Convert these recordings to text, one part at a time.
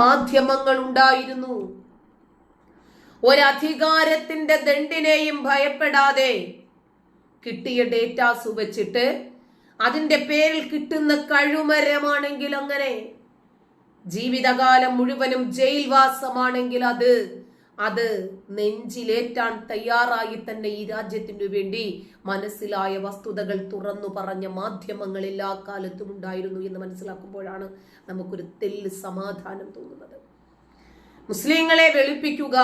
മാധ്യമങ്ങൾ ഉണ്ടായിരുന്നു ഒരധികാരത്തിന്റെ ദണ്ടിനെയും ഭയപ്പെടാതെ കിട്ടിയ ഡേറ്റാസ് വെച്ചിട്ട് അതിന്റെ പേരിൽ കിട്ടുന്ന കഴുമരമാണെങ്കിൽ അങ്ങനെ ജീവിതകാലം മുഴുവനും ജയിൽവാസമാണെങ്കിൽ അത് അത് നെഞ്ചിലേറ്റാൻ തയ്യാറായി തന്നെ ഈ രാജ്യത്തിനു വേണ്ടി മനസ്സിലായ വസ്തുതകൾ തുറന്നു പറഞ്ഞ മാധ്യമങ്ങൾ എല്ലാ കാലത്തും ഉണ്ടായിരുന്നു എന്ന് മനസ്സിലാക്കുമ്പോഴാണ് നമുക്കൊരു തെല്ല് സമാധാനം തോന്നുന്നത്. മുസ്ലിങ്ങളെ വെളുപ്പിക്കുക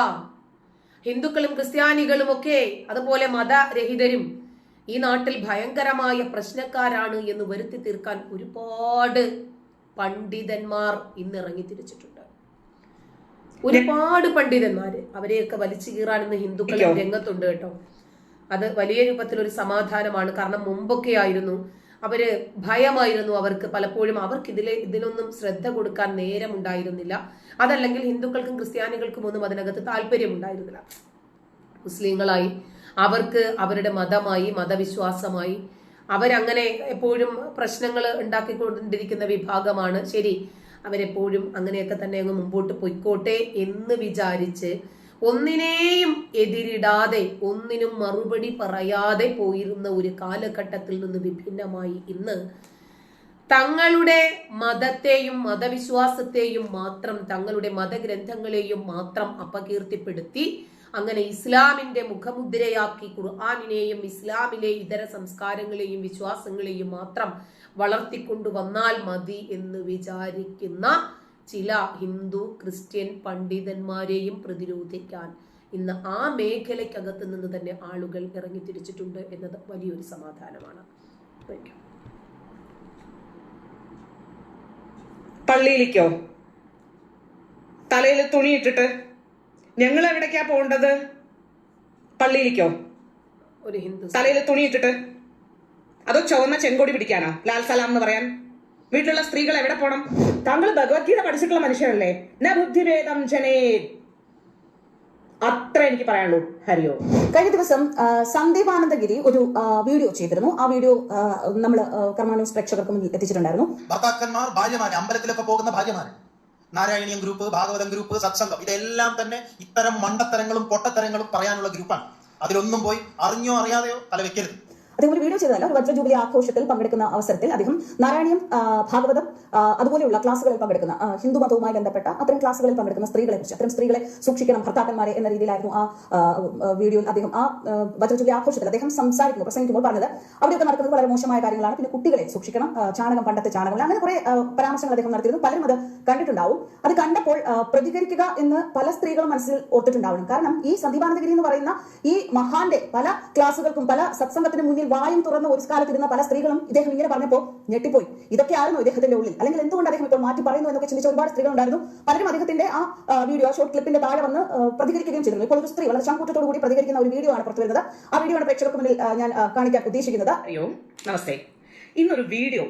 ഹിന്ദുക്കളും ക്രിസ്ത്യാനികളും ഒക്കെ അതുപോലെ മതരഹിതരും ഈ നാട്ടിൽ ഭയങ്കരമായ പ്രശ്നക്കാരാണ് എന്ന് വരുത്തി തീർക്കാൻ ഒരുപാട് പണ്ഡിതന്മാർ ഇന്നിറങ്ങി തിരിച്ചിട്ടുണ്ട്. ഒരുപാട് പണ്ഡിതന്മാര് അവരെയൊക്കെ വലിച്ചു കീറാനെന്ന് ഹിന്ദുക്കൾ രംഗത്തുണ്ട് കേട്ടോ. അത് വലിയ രൂപത്തിൽ ഒരു സമാധാനമാണ്. കാരണം മുമ്പൊക്കെ ആയിരുന്നു അവർ ഭയമായിരുന്നു അവർക്ക് പലപ്പോഴും അവർക്ക് ഇതിലെ ഇതിനൊന്നും ശ്രദ്ധ കൊടുക്കാൻ നേരം ഉണ്ടായിരുന്നില്ല അതല്ലെങ്കിൽ ഹിന്ദുക്കൾക്കും ക്രിസ്ത്യാനികൾക്കും ഒന്നും അതിനകത്ത് താല്പര്യം ഉണ്ടായിരുന്നില്ല മുസ്ലിങ്ങളായി അവർക്ക് അവരുടെ മതമായി മതവിശ്വാസമായി അവരങ്ങനെ എപ്പോഴും പ്രശ്നങ്ങൾ ഉണ്ടാക്കിക്കൊണ്ടിരിക്കുന്ന വിഭാഗമാണ്. ശരി അവരെപ്പോഴും അങ്ങനെയൊക്കെ തന്നെ അങ്ങ് മുമ്പോട്ട് പൊയ്ക്കോട്ടെ എന്ന് വിചാരിച്ച് ഒന്നിനെയും എതിരിടാതെ ഒന്നിനും മറുപടി പറയാതെ പോയിരുന്ന ഒരു കാലഘട്ടത്തിൽ നിന്ന് വിഭിന്നമായി ഇന്ന് തങ്ങളുടെ മതത്തെയും മതവിശ്വാസത്തെയും മാത്രം തങ്ങളുടെ മതഗ്രന്ഥങ്ങളെയും മാത്രം അപകീർത്തിപ്പെടുത്തി അങ്ങനെ ഇസ്ലാമിന്റെ മുഖമുദ്രയാക്കി ഖുർആാനിനെയും ഇസ്ലാമിലെ ഇതര സംസ്കാരങ്ങളെയും വിശ്വാസങ്ങളെയും മാത്രം വളർത്തിക്കൊണ്ടുവന്നാൽ മതി എന്ന് വിചാരിക്കുന്ന ചില ഹിന്ദു ക്രിസ്ത്യൻ പണ്ഡിതന്മാരെയും പ്രതിരോധിക്കാൻ ഇന്ന് ആ മേഖലയ്ക്കകത്ത് നിന്ന് തന്നെ ആളുകൾ ഇറങ്ങി തിരിച്ചിട്ടുണ്ട് എന്നത് വലിയൊരു സമാധാനമാണ്. പള്ളിയിലേക്കോ തലയിൽ തുണി ഇട്ടിട്ട് ഞങ്ങൾ എവിടേക്കാ പോകേണ്ടത് പള്ളിയിലേക്കോ? ഒരു ഹിന്ദു തലയിൽ തുണി ഇട്ടിട്ട്? അതോ ചുവന്ന ചെങ്കൊടി പിടിക്കാനോ? ലാൽ സലാം എന്ന് പറയാൻ? വീട്ടിലുള്ള സ്ത്രീകൾ എവിടെ പോണം? താങ്കൾ ഭഗവത്ഗീത പഠിച്ചിട്ടുള്ള മനുഷ്യരല്ലേ? ന ബുദ്ധിഭേദം ജനേ. അത്ര എനിക്ക് പറയാനുള്ളൂ. ഹരിയോ. കഴിഞ്ഞ ദിവസം സന്ദീപ് ആനന്ദഗിരി ഒരു വീഡിയോ ചെയ്തിരുന്നു. ആ വീഡിയോ നമ്മൾ കർമാനൂസ് പ്രേക്ഷകർക്ക് മുന്നിൽ എത്തിച്ചിട്ടുണ്ടായിരുന്നു. ഭർത്താക്കന്മാർ ഭാര്യമാര് അമ്പലത്തിലൊക്കെ പോകുന്ന ഭാര്യമാര്. നാരായണീയം ഗ്രൂപ്പ് ഭാഗവതം ഗ്രൂപ്പ് സത്സംഗം. ഇതെല്ലാം തന്നെ ഇത്തരം മണ്ടത്തരങ്ങളും പൊട്ടത്തരങ്ങളും പറയാനുള്ള ഗ്രൂപ്പാണ്. അതിലൊന്നും പോയി അറിഞ്ഞോ അറിയാതെയോ തല വെക്കരുത് അദ്ദേഹം ഒരു വീഡിയോ ചെയ്തതല്ല ഒരു വജ്രജൂബിലി ആഘോഷത്തിൽ പങ്കെടുക്കുന്ന അവസരത്തിൽ അദ്ദേഹം നാരായണീയം ഭാഗവതം അതുപോലെയുള്ള ക്ലാസ്സുകളിൽ പങ്കെടുക്കുന്ന ഹിന്ദു മതവുമായി ബന്ധപ്പെട്ട അത്തരം ക്ലാസ്സുകളിൽ പങ്കെടുക്കുന്ന സ്ത്രീകളെ കുറിച്ച് അത്തരം സ്ത്രീകളെ സൂക്ഷിക്കണം ഭർത്താക്കന്മാരെ എന്ന രീതിയിലായിരുന്നു ആ വീഡിയോയിൽ അദ്ദേഹം ആ വജ്രജൂബിലി ആഘോഷത്തിൽ അദ്ദേഹം സംസാരിക്കുന്നു പ്രസംഗിക്കുമ്പോൾ പറഞ്ഞത്. അവിടെയൊക്കെ നടക്കുന്നത് വളരെ മോശമായ കാര്യങ്ങളാണ്. പിന്നെ കുട്ടികളെ സൂക്ഷിക്കണം ചാണകം പണ്ടത്തെ ചാണകങ്ങൾ അങ്ങനെ കുറെ പരാമർശങ്ങൾ അദ്ദേഹം നടത്തിയിരുന്നു. പലരും അത് കണ്ടിട്ടുണ്ടാവും. അത് കണ്ടപ്പോൾ പ്രതികരിക്കുക എന്ന് പല സ്ത്രീകളും മനസ്സിൽ ഓർത്തിട്ടുണ്ടാവണം. കാരണം ഈ സന്ദീപാനന്ദഗിരി എന്ന് പറയുന്ന ഈ മഹാന്റെ പല ക്ലാസുകൾക്കും പല സത്സംഗത്തിന് മുന്നിൽ വായും തുറന്ന് ഒരു കാലത്തിരുന്ന പല സ്ത്രീകളും ഇദ്ദേഹം ഇങ്ങനെ പറഞ്ഞപ്പോൾ ഞെട്ടിപ്പോയി. ഇതൊക്കെ ആയിരുന്നു ഇദ്ദേഹത്തിന്റെ ഉള്ളിൽ. അല്ലെങ്കിൽ എന്തുകൊണ്ട് അദ്ദേഹം ഇപ്പോൾ മാറ്റി പറയുന്നു എന്നൊക്കെ ചിന്തിച്ച ഒരുപാട് സ്ത്രീകൾ ഉണ്ടായിരുന്നു പലരും അദ്ദേഹത്തിന്റെ ആ വീഡിയോ ഷോർട്ട് ക്ലിപ്പിന്റെ താഴെ വന്ന് പ്രതികരിക്കുകയും ചെയ്തിരുന്നു. ഇപ്പോൾ ഒരു സ്ത്രീ വളരെ ചാങ്കൂട്ടത്തോടു കൂടി പ്രതികരിക്കുന്ന ഒരു വീഡിയോ ആണ് പുറത്തു വരുന്നത്. ആ വീഡിയോ പ്രേക്ഷകർക്ക് മുന്നിൽ ഞാൻ കാണിക്കാൻ ഉദ്ദേശിക്കുന്നത്. നമസ്തേ. ഇന്നൊരു വീഡിയോ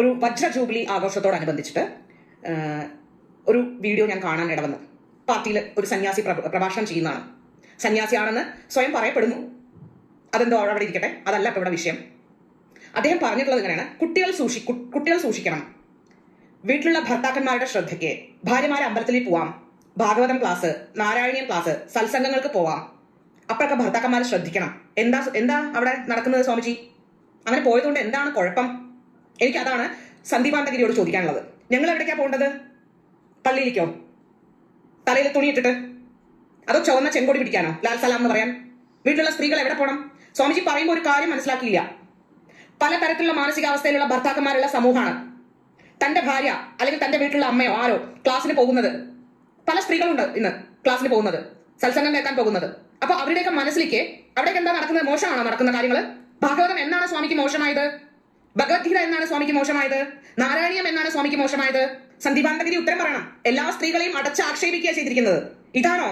ഒരു വജ്ര ജൂബിലി ആഘോഷത്തോടനുബന്ധിച്ചിട്ട് ഒരു വീഡിയോ ഞാൻ കാണാൻ ഇടവന്നു പാർട്ടിയിൽ ഒരു സന്യാസി പ്രഭാഷണം ചെയ്യുന്നതാണ്. സന്യാസിയാണെന്ന് സ്വയം പറയപ്പെടുന്നു. അതെന്തോ അവിടെ ഇരിക്കട്ടെ. അതല്ല ഇപ്പൊ ഇവിടെ വിഷയം. അദ്ദേഹം പറഞ്ഞിട്ടുള്ളത് ഇങ്ങനെയാണ്. കുട്ടികൾ സൂക്ഷി കുട്ടികൾ സൂക്ഷിക്കണം. വീട്ടിലുള്ള ഭർത്താക്കന്മാരുടെ ശ്രദ്ധയ്ക്ക് ഭാര്യമാരെ അമ്പലത്തിൽ പോവാം. ഭാഗവതം ക്ലാസ് നാരായണീയം ക്ലാസ് സത്സംഗങ്ങൾക്ക് പോവാം. അപ്പോഴൊക്കെ ഭർത്താക്കന്മാരെ ശ്രദ്ധിക്കണം. എന്താ എന്താ അവിടെ നടക്കുന്നത് സ്വാമിജി? അങ്ങനെ പോയതുകൊണ്ട് എന്താണ് കുഴപ്പം? എനിക്ക് അതാണ് സന്ദീപാന്തഗിരിയോട് ചോദിക്കാനുള്ളത്. ഞങ്ങൾ എവിടേക്കാ പോകേണ്ടത്? പള്ളിയിലേക്കോ? തലയിൽ തുണി ഇട്ടിട്ട്? അതോ ചുവന്ന ചെങ്കൊടി പിടിക്കാനോ? ലാൽ സലാം എന്ന് പറയാൻ? വീട്ടിലുള്ള സ്ത്രീകൾ എവിടെ പോകണം സ്വാമിജി പറയുമ്പോൾ ഒരു കാര്യം മനസ്സിലാക്കിയില്ല. പല തരത്തിലുള്ള മാനസികാവസ്ഥയിലുള്ള ഭർത്താക്കന്മാരുള്ള സമൂഹമാണ്. തന്റെ ഭാര്യ അല്ലെങ്കിൽ തന്റെ വീട്ടിലുള്ള അമ്മയോ ആരോ ക്ലാസ്സിന് പോകുന്നത്. പല സ്ത്രീകളുണ്ട് ഇന്ന് ക്ലാസ്സിന് പോകുന്നത് സത്സംഗം കേൾക്കാൻ പോകുന്നത്. അപ്പൊ അവരുടെയൊക്കെ മനസ്സിലേക്ക് അവിടേക്ക് എന്താ നടക്കുന്നത്? മോശമാണോ നടക്കുന്ന കാര്യങ്ങൾ ഭാഗവതം എന്നാണ് സ്വാമിക്ക് മോശമായത്? ഭഗവത്ഗീത എന്നാണ് സ്വാമിക്ക് മോശമായത്? നാരായണീയം എന്നാണ് സ്വാമിക്ക് മോശമായത്? സന്ദീപാന്തഗിരി ഉത്തരം പറയണം. എല്ലാ സ്ത്രീകളെയും അടച്ച് ആക്ഷേപിക്കുക ചെയ്തിരിക്കുന്നത്. ഇതാണോ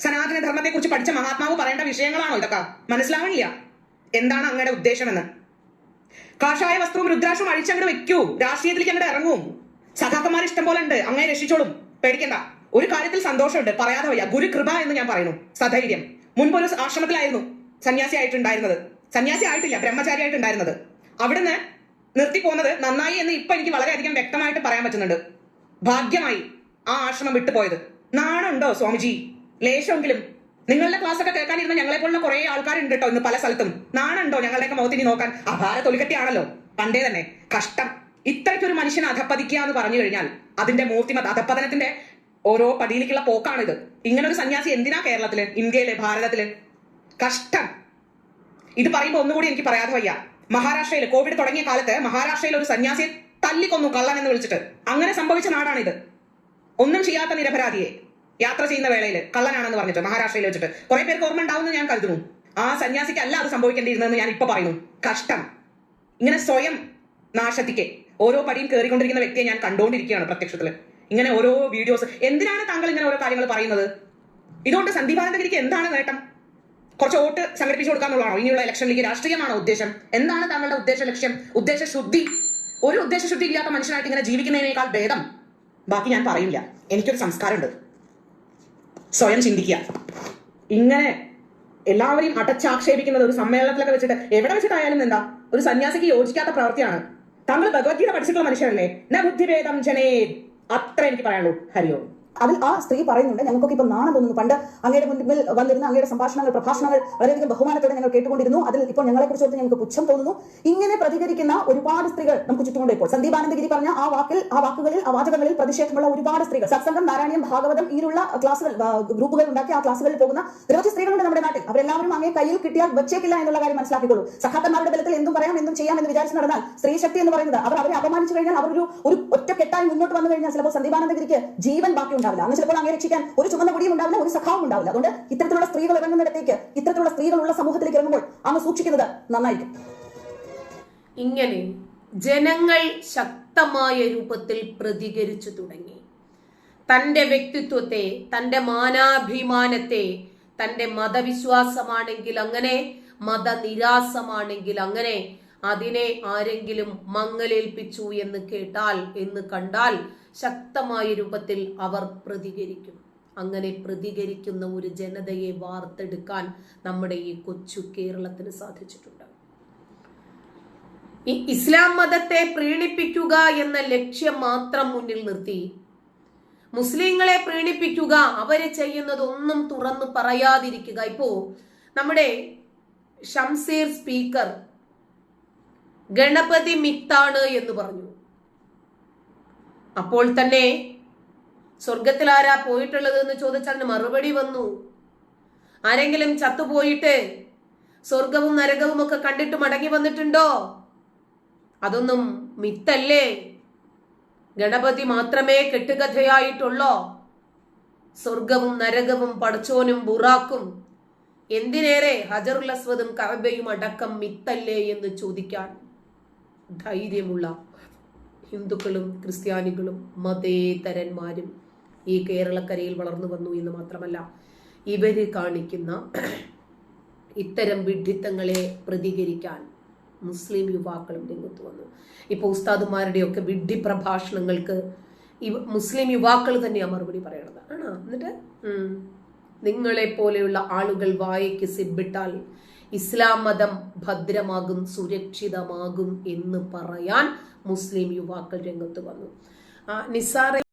സനാതന ധർമ്മത്തെ കുറിച്ച് പഠിച്ച മഹാത്മാവ് പറയേണ്ട വിഷയങ്ങളാണോ ഇതൊക്കെ? മനസ്സിലാവണില്ല. എന്താണ് അങ്ങയുടെ ഉദ്ദേശമെന്ന്? കാഷായ വസ്ത്രവും രുദ്രാക്ഷവും അഴിച്ചങ്ങോട്ട് വെക്കൂ. രാഷ്ട്രീയത്തിലേക്ക് അങ്ങോട്ട് ഇറങ്ങും. സഖാക്കന്മാർ ഇഷ്ടം പോലെ ഉണ്ട്. അങ്ങനെ രക്ഷിച്ചോളും. പേടിക്കണ്ട. ഒരു കാര്യത്തിൽ സന്തോഷമുണ്ട്. പറയാതെ വയ്യ. ഗുരു കൃപ എന്ന് ഞാൻ പറയുന്നു. സധൈര്യം. മുൻപ് ഒരു ആശ്രമത്തിലായിരുന്നു സന്യാസി ആയിട്ടുണ്ടായിരുന്നത്. സന്യാസി ആയിട്ടില്ല. ബ്രഹ്മചാരി ആയിട്ടുണ്ടായിരുന്നത് അവിടുന്ന് നിർത്തി പോകുന്നത് നന്നായി എന്ന് ഇപ്പൊ എനിക്ക് വളരെയധികം വ്യക്തമായിട്ട് പറയാൻ പറ്റുന്നുണ്ട്. ഭാഗ്യമായി ആ ആശ്രമം വിട്ടുപോയത്. നാണുണ്ടോ സ്വാമിജി? ലേശമെങ്കിലും നിങ്ങളുടെ ക്ലാസ് ഒക്കെ കേൾക്കാനിരുന്ന ഞങ്ങളെ പോലുള്ള കുറെ ആൾക്കാരുണ്ട് കേട്ടോ ഇന്ന് പല സ്ഥലത്തും. നാണുണ്ടോ ഞങ്ങളുടെയൊക്കെ മുഖത്തിനി നോക്കാൻ? അഭാര തൊലികെട്ടിയാണല്ലോ. പണ്ടേ തന്നെ കഷ്ടം. ഇത്രയ്ക്കൊരു മനുഷ്യനെ അധപ്പതിക്കുക എന്ന് പറഞ്ഞു കഴിഞ്ഞാൽ അതിന്റെ മൂർത്തിമത് അധപ്പതനത്തിന്റെ ഓരോ പടിയിലേക്കുള്ള പോക്കാണിത്. ഇങ്ങനെ ഒരു സന്യാസി എന്തിനാ കേരളത്തിൽ ഇന്ത്യയിൽ ഭാരതത്തിൽ? കഷ്ടം. ഇത് പറയുമ്പോൾ ഒന്നുകൂടി എനിക്ക് പറയാതെ വയ്യ. മഹാരാഷ്ട്രയിൽ കോവിഡ് തുടങ്ങിയ കാലത്ത് മഹാരാഷ്ട്രയിൽ ഒരു സന്യാസിയെ തല്ലിക്കൊന്നു കള്ളൻ എന്ന് വിളിച്ചിട്ട്. അങ്ങനെ സംഭവിച്ച നാടാണിത്. ഒന്നും ചെയ്യാത്ത നിരപരാധിയെ. യാത്ര ചെയ്യുന്ന വേളയിൽ കള്ളനാണെന്ന് പറഞ്ഞിട്ട് മഹാരാഷ്ട്രയിൽ വെച്ചിട്ട് കുറെ പേർക്ക് ഓർമ്മ ഉണ്ടാവുമെന്ന് ഞാൻ കരുതുന്നു. ആ സന്യാസിക്ക് അല്ല അത് സംഭവിക്കേണ്ടിയിരുന്നതെന്ന് ഞാൻ ഇപ്പൊ പറയുന്നു. കഷ്ടം. ഇങ്ങനെ സ്വയം നാശത്തിക്ക് ഓരോ പടിയും കയറിക്കൊണ്ടിരിക്കുന്ന വ്യക്തിയെ ഞാൻ കണ്ടുകൊണ്ടിരിക്കുകയാണ് പ്രത്യക്ഷത്തിൽ. ഇങ്ങനെ ഓരോ വീഡിയോസ്. എന്തിനാണ് താങ്കൾ ഇങ്ങനെ ഓരോ കാര്യങ്ങൾ പറയുന്നത്? ഇതുകൊണ്ട് സന്ദീപാനന്ദഗിരിക്ക് എന്താണ് നേട്ടം? കുറച്ച് വോട്ട് സംഘടിപ്പിച്ചു കൊടുക്കാന്നുള്ളതാണോ ഇനിയുള്ള ഇലക്ഷനിലേക്ക് രാഷ്ട്രീയമാണോ ഉദ്ദേശം? എന്താണ് താങ്കളുടെ ഉദ്ദേശ ലക്ഷ്യം? ഉദ്ദേശ ശുദ്ധി. ഒരു ഉദ്ദേശ ശുദ്ധി ഇല്ലാത്ത മനുഷ്യനായിട്ട് ഇങ്ങനെ ജീവിക്കുന്നതിനേക്കാൾ ഭേദം. ബാക്കി ഞാൻ പറയില്ല. എനിക്കൊരു സംസ്കാരമുണ്ട്. സ്വയം ചിന്തിക്കുക. ഇങ്ങനെ എല്ലാവരെയും അടച്ചാക്ഷേപിക്കുന്നത് ഒരു സമ്മേളനത്തിലൊക്കെ വെച്ചിട്ട് എവിടെ വെച്ചിട്ടായാലും എന്താ? ഒരു സന്യാസിക്ക് യോജിക്കാത്ത പ്രവൃത്തിയാണ്. താങ്കൾ ഭഗവത്ഗീത പഠിച്ചിട്ടുള്ള മനുഷ്യരല്ലേ? ന ബുദ്ധിഭേദം ജനേ അത്ര എനിക്ക് പറയാനുള്ളൂ. ഹരിയോ. അതിൽ ആ സ്ത്രീ പറയുന്നുണ്ട് ഞങ്ങൾക്കൊക്കെ ഇപ്പൊ നാണം തോന്നുന്നു. പണ്ട് അങ്ങയുടെ മുൻപിൽ വന്നിരുന്ന അങ്ങയുടെ സംഭാഷണങ്ങൾ പ്രഭാഷണങ്ങൾ വളരെയധികം ബഹുമാനത്തോടെ ഞങ്ങൾ കേട്ടുകൊണ്ടിരുന്നു. അതിൽ ഇപ്പോൾ ഞങ്ങളെ കുറിച്ച് ഓർത്ത് ഞങ്ങൾക്ക് പുച്ഛം തോന്നുന്നു. ഇങ്ങനെ പ്രതികരിക്കുന്ന ഒരുപാട് സ്ത്രീകൾ നമുക്ക് ചുറ്റുമുണ്ട് ഇപ്പോൾ. സന്ദീപാനന്ദഗിരി പറഞ്ഞ ആ വാക്കിൽ ആ വാക്കുകളിൽ ആ വാചകങ്ങളിൽ പ്രതിഷേധമുള്ള ഒരുപാട് സ്ത്രീകൾ. സത്സംഗം നാരായണീയം ഭാഗവതം ഇതിനുള്ള ക്ലാസുകൾ ഗ്രൂപ്പുകൾ ഉണ്ടാക്കി ആ ക്ലാസുകളിൽ പോകുന്ന നിരവധി സ്ത്രീകളുണ്ട് നമ്മുടെ നാട്ടിൽ. അവരെല്ലാവരും അങ്ങേ കയ്യിൽ കിട്ടിയാൽ വെച്ചേക്കില്ല എന്നുള്ള കാര്യം മനസ്സിലാക്കിക്കോളൂ. സഹാക്കന്മാരുടെ ബലത്തിൽ എന്തും പറയാം എന്തും ചെയ്യാം എന്ന് വിചാരിച്ച് നടന്നാൽ സ്ത്രീ ശക്തി എന്ന് പറയുന്നത് അവർ അവരെ അപമാനിച്ചു കഴിഞ്ഞാൽ അവർ ഒരു ഒറ്റക്കെട്ടായി മുന്നോട്ട് വന്നു കഴിഞ്ഞാൽ ചിലപ്പോൾ സന്ദീപാനന്ദഗിരിക്ക് ജീവൻ ബാക്കി ഉണ്ടാവില്ല. അന്ന് ചിലപ്പോൾ അങ്ങനെ രക്ഷിക്കാൻ ഒരു ചുമന്ന മുടിയും ഉണ്ടാവില്ല ഒരു സഖാവും ഉണ്ടാവില്ല. അതുകൊണ്ട് ഇത്തരത്തിലുള്ള സ്ത്രീകൾ ഇറങ്ങുന്നിടത്തേക്ക് ഇത്തരത്തിലുള്ള സ്ത്രീകളുള്ള സമൂഹത്തിലേക്ക് ഇറങ്ങുമ്പോൾ അങ്ങ് സൂക്ഷിക്കുന്നത് നന്നായിരിക്കും. ഇങ്ങനെ ജനങ്ങൾ ശക്തമായ രൂപത്തിൽ പ്രതികരിച്ചു തുടങ്ങി. തന്റെ വ്യക്തിത്വത്തെ തന്റെ മാനാഭിമാനത്തെ തന്റെ മതവിശ്വാസമാണെങ്കിൽ അങ്ങനെ മതനിരാസമാണെങ്കിൽ അങ്ങനെ അതിനെ ആരെങ്കിലും മങ്ങലേൽപ്പിച്ചു എന്ന് കേട്ടാൽ എന്ന് കണ്ടാൽ ശക്തമായ രൂപത്തിൽ അവർ പ്രതികരിക്കും. അങ്ങനെ പ്രതികരിക്കുന്ന ഒരു ജനതയെ വാർത്തെടുക്കാൻ നമ്മുടെ ഈ കൊച്ചു കേരളത്തിന് സാധിച്ചിട്ടുണ്ട്. ഈ ഇസ്ലാം മതത്തെ പ്രീണിപ്പിക്കുക എന്ന ലക്ഷ്യം മാത്രം മുന്നിൽ നിർത്തി. മുസ്ലിങ്ങളെ പ്രീണിപ്പിക്കുക അവർ ചെയ്യുന്നതൊന്നും തുറന്നു പറയാതിരിക്കുക. ഇപ്പോ നമ്മുടെ ഷംസീർ സ്പീക്കർ ഗണപതി മിത്താണ് എന്ന് പറഞ്ഞു. അപ്പോൾ തന്നെ സ്വർഗത്തിൽ ആരാ പോയിട്ടുള്ളത് എന്ന് ചോദിച്ചാൽ മറുപടി വന്നു. ആരെങ്കിലും ചത്തുപോയിട്ട് സ്വർഗവും നരകവും ഒക്കെ കണ്ടിട്ട് മടങ്ങി വന്നിട്ടുണ്ടോ? അതൊന്നും മിത്തല്ലേ? ഗണപതി മാത്രമേ കെട്ടുകഥയായിട്ടുള്ളോ? സ്വർഗവും നരകവും പടച്ചോനും ബുറാക്കും എന്തിനേറെ ഹജറുൽ അസ്വദും കഅബയും അടക്കം മിത്തല്ലേ എന്ന് ചോദിക്കാൻ ധൈര്യമുള്ള ഹിന്ദുക്കളും ക്രിസ്ത്യാനികളും മതേതരന്മാരും ഈ കേരളക്കരയിൽ വളർന്നു വന്നു എന്ന് മാത്രമല്ല ഇവർ കാണിക്കുന്ന ഇത്തരം വിഡ്ഢിത്തങ്ങളെ പ്രതികരിക്കാൻ മുസ്ലിം യുവാക്കളും രംഗത്ത് വന്നു. ഇപ്പോൾ ഉസ്താദുമാരുടെയൊക്കെ വിഡ്ഢി പ്രഭാഷണങ്ങൾക്ക് ഇവ മുസ്ലിം യുവാക്കൾ തന്നെയാണ് മറുപടി പറയണത്. ആണോ? എന്നിട്ട് നിങ്ങളെ പോലെയുള്ള ആളുകൾ വായയ്ക്ക് സിബിട്ടാൽ ഇസ്ലാം മതം ഭദ്രമാകും സുരക്ഷിതമാകും എന്ന് പറയാൻ മുസ്ലിം യുവാക്കൾ രംഗത്ത് വന്നു. ആ, നിസാറെ